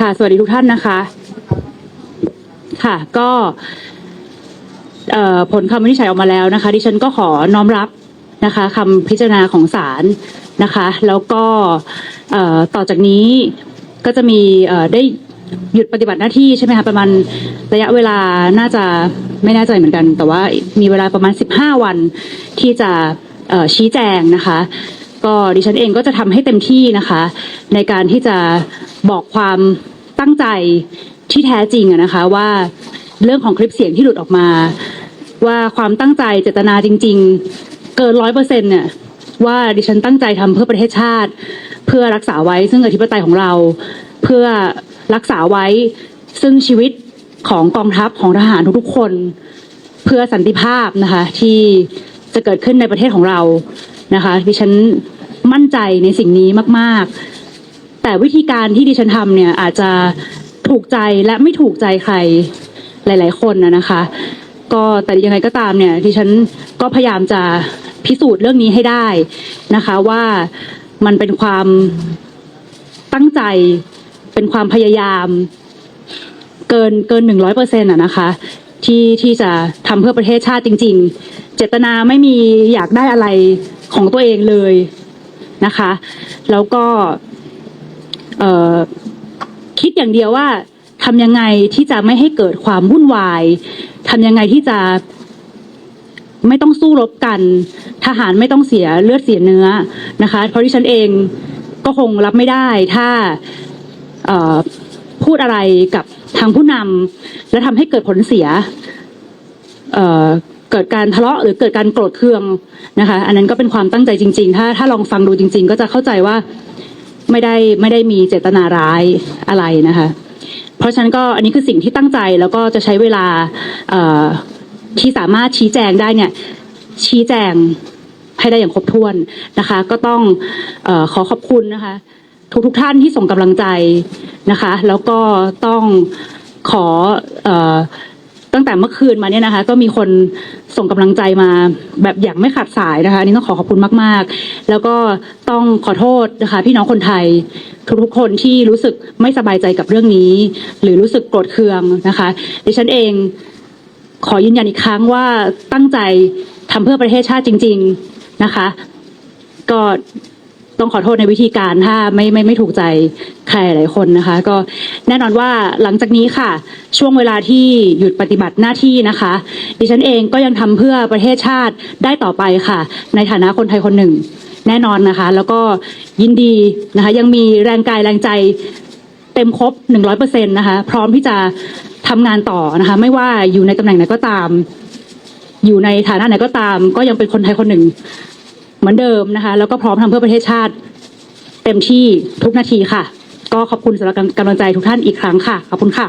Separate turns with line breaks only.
ค่ะ สวัสดีทุกท่านนะคะ ค่ะ ก็ผลคำวินิจฉัยออกมาแล้วนะคะ ดิฉันก็ขอน้อมรับนะคะคำพิจารณาของศาลนะคะ แล้วก็ต่อจากนี้ก็จะมีได้หยุดปฏิบัติหน้าที่ใช่ไหมคะประมาณระยะเวลาน่าจะไม่แน่ใจเหมือนกัน แต่ว่ามีเวลาประมาณ 15 วันที่จะชี้แจงนะคะ ก็ดิฉันเองก็จะทำให้เต็มที่นะคะ ในการที่จะบอกความตั้งใจที่แท้จริงนะคะ ว่าเรื่องของคลิปเสียงที่หลุดออกมา ว่าความตั้งใจเจตนาจริง ๆ เกินร้อยเปอร์เซ็นต์เนี่ยว่าดิฉันตั้งใจทำเพื่อประเทศชาติ เพื่อรักษาไว้ซึ่งอธิปไตยของเรา เพื่อรักษาไว้ซึ่งชีวิตของกองทัพของทหารทุกๆคน เพื่อสันติภาพนะคะที่จะเกิดขึ้นในประเทศของเรานะคะดิฉัน มั่นใจในสิ่งนี้มาก ๆ แต่วิธีการที่ดิฉันทำเนี่ยอาจจะถูกใจและไม่ถูกใจใครหลาย ๆ คนนะนะคะ ก็แต่ยังไงก็ตามเนี่ยดิฉันก็พยายามจะพิสูจน์เรื่องนี้ให้ได้นะคะว่ามันเป็นความตั้งใจเป็นความพยายาม เกินเกินหนึ่งร้อยเปอร์เซ็นต์อะนะคะ ที่ที่จะทำเพื่อประเทศชาติจริง ๆ เจตนาไม่มีอยากได้อะไรของตัวเองเลย นะคะ แล้วก็คิดอย่างเดียวว่าทำยังไงที่จะไม่ให้เกิดความวุ่นวายทำยังไงที่จะไม่ต้องสู้รบกัน ทหารไม่ต้องเสียเลือดเสียเนื้อนะคะ เพราะที่ฉันเองก็คงรับไม่ได้ถ้าพูดอะไรกับทางผู้นำและทำให้เกิดผลเสีย เกิดการทะเลาะหรือเกิดการโกรธเคืองนะคะ อันนั้นก็เป็นความตั้งใจจริง ๆ ถ้าถ้าลองฟังดูจริง ๆ ก็จะเข้าใจว่าไม่ได้ไม่ได้มีเจตนาร้ายอะไรนะคะ เพราะฉะนั้นก็อันนี้คือสิ่งที่ตั้งใจแล้วก็จะใช้เวลาที่สามารถชี้แจงได้เนี่ย ชี้แจงให้ได้อย่างครบถ้วนนะคะ ก็ต้องอขอขอบคุณนะคะ ทุกทุกท่านที่ส่งกำลังใจนะคะ แล้วก็ต้องขออ ตั้งแต่เมื่อคืนมาเนี่ยนะคะ ก็มีคนส่งกำลังใจมาแบบอย่างไม่ขาดสายนะคะนนี้ต้องขอขอบคุณมากๆ แล้วก็ต้องขอโทษนะคะ พี่น้องคนไทยทุกๆคนที่รู้สึกไม่สบายใจกับเรื่องนี้ หรือรู้สึกโกรธเคืองนะคะ ดิฉันเองขอยืนยันอีกครั้งว่าตั้งใจทำเพื่อประเทศชาติจริง ๆนะคะ ก็ ต้องขอโทษในวิธีการถ้าไม่ไม่ไม่ถูกใจใครหลายคนนะคะ ก็แน่นอนว่าหลังจากนี้ค่ะ ช่วงเวลาที่หยุดปฏิบัติหน้าที่นะคะ ดิฉันเองก็ยังทำเพื่อประเทศชาติได้ต่อไปค่ะ ในฐานะคนไทยคนหนึ่ง แน่นอนนะคะ แล้วก็ยินดีนะคะ ยังมีแรงกายแรงใจเต็มครบหนึ่งร้อยเปอร์เซ็นต์นะคะ พร้อมที่จะทำงานต่อนะคะ ไม่ว่าอยู่ในตำแหน่งไหนก็ตาม อยู่ในฐานะไหนก็ตาม ก็ยังเป็นคนไทยคนหนึ่ง เหมือนเดิมนะคะ แล้วก็พร้อมทำเพื่อประเทศชาติ เต็มที่ทุกนาทีค่ะ ก็ขอบคุณสำหรับกำลังใจทุกท่านอีกครั้งค่ะ ขอบคุณค่ะ